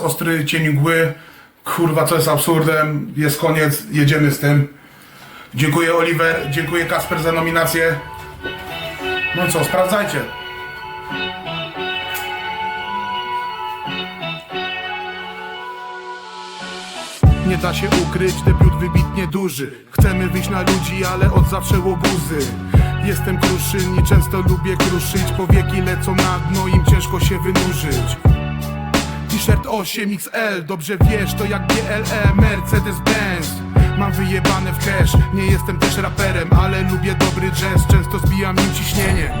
ostry cień mgły. Kurwa, co jest absurdem. Jest koniec, jedziemy z tym. Dziękuję Oliver, dziękuję Kasper za nominację. No i co, sprawdzajcie. Nie da się ukryć, debiut wybitnie duży Chcemy wyjść na ludzi, ale od zawsze łobuzy Jestem kruszyn i często lubię kruszyć Powieki lecą na dno, im ciężko się wynurzyć T-shirt 8XL, dobrze wiesz, to jak GLE, Mercedes-Benz. Mam wyjebane w cash, nie jestem też raperem Ale lubię dobry jazz, często zbijam nim ciśnienie.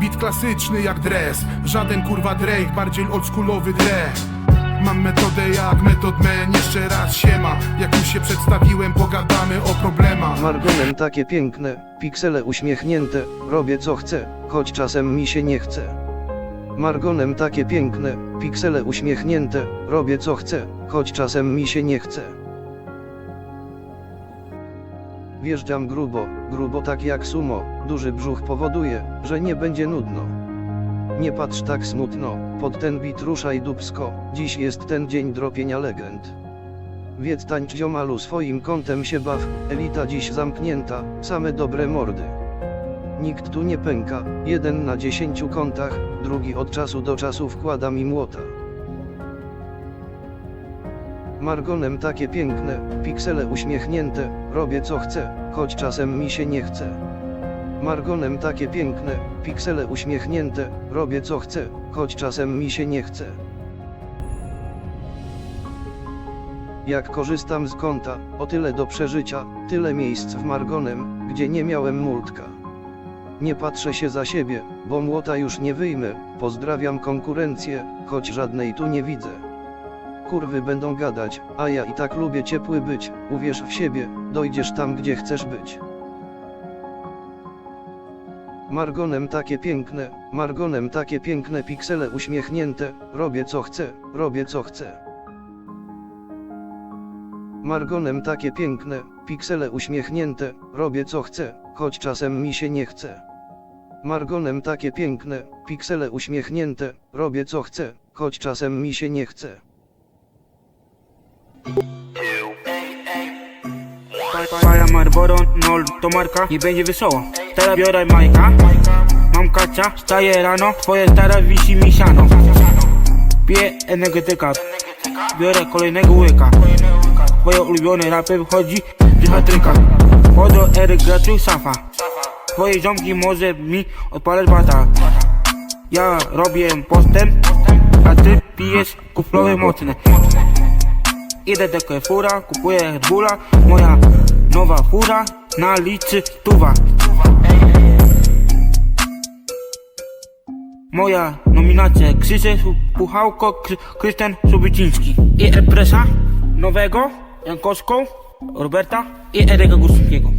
Beat klasyczny jak dress Żaden kurwa Drake, bardziej oldschoolowy dre. Mam metodę jak Method Man, jeszcze raz siema Jak już się przedstawiłem, pogadamy o problemach. Margonem takie piękne, piksele uśmiechnięte, robię co chcę, choć czasem mi się nie chce. Margonem takie piękne, piksele uśmiechnięte, robię co chcę, choć czasem mi się nie chce. Wjeżdżam grubo, grubo tak jak sumo, duży brzuch powoduje, że nie będzie nudno. Nie patrz tak smutno, pod ten bit ruszaj dubsko, dziś jest ten dzień dropienia legend. Wiedz tańcz ziomalu swoim kątem się baw, elita dziś zamknięta, same dobre mordy. Nikt tu nie pęka, jeden na dziesięciu kątach, drugi od czasu do czasu wkłada mi młota. Margonem takie piękne, piksele uśmiechnięte, robię co chcę, choć czasem mi się nie chce. Margonem takie piękne, piksele uśmiechnięte, robię co chcę, choć czasem mi się nie chce. Jak korzystam z konta, o tyle do przeżycia, tyle miejsc w Margonem, gdzie nie miałem multka. Nie patrzę się za siebie, bo młota już nie wyjmę, pozdrawiam konkurencję, choć żadnej tu nie widzę. Kurwy będą gadać, a ja i tak lubię ciepły być, uwierz w siebie, dojdziesz tam gdzie chcesz być. Margonem takie piękne, margonem takie piękne piksele uśmiechnięte, robię co chcę, robię co chcę. Margonem takie piękne, piksele uśmiechnięte, robię co chcę, choć czasem mi się nie chce. Margonem takie piękne, piksele uśmiechnięte, robię co chcę, choć czasem mi się nie chce. Para Marlboro, no to marka i będzie wesoło. Teraz biorę Majka. Mam kacia, staję rano Twoje stara wisi mi siano. Piję energetyka Biorę kolejnego łyka. Twoje ulubione rapy wychodzi z hatryka Podo Eryk gratuj Safa Twoje ziomki może mi odpalać bata. Ja robię postęp A ty pijesz kuflowe mocne. Idę do Carrefoura, kupuję Red Bulla Moja nowa fura na liczy tuwa. Moja nominacja Krzysiek Puchałko, Kry Krystian Subyciński I Elpresa nowego, Jankowską, Roberta i Eryka Górskiego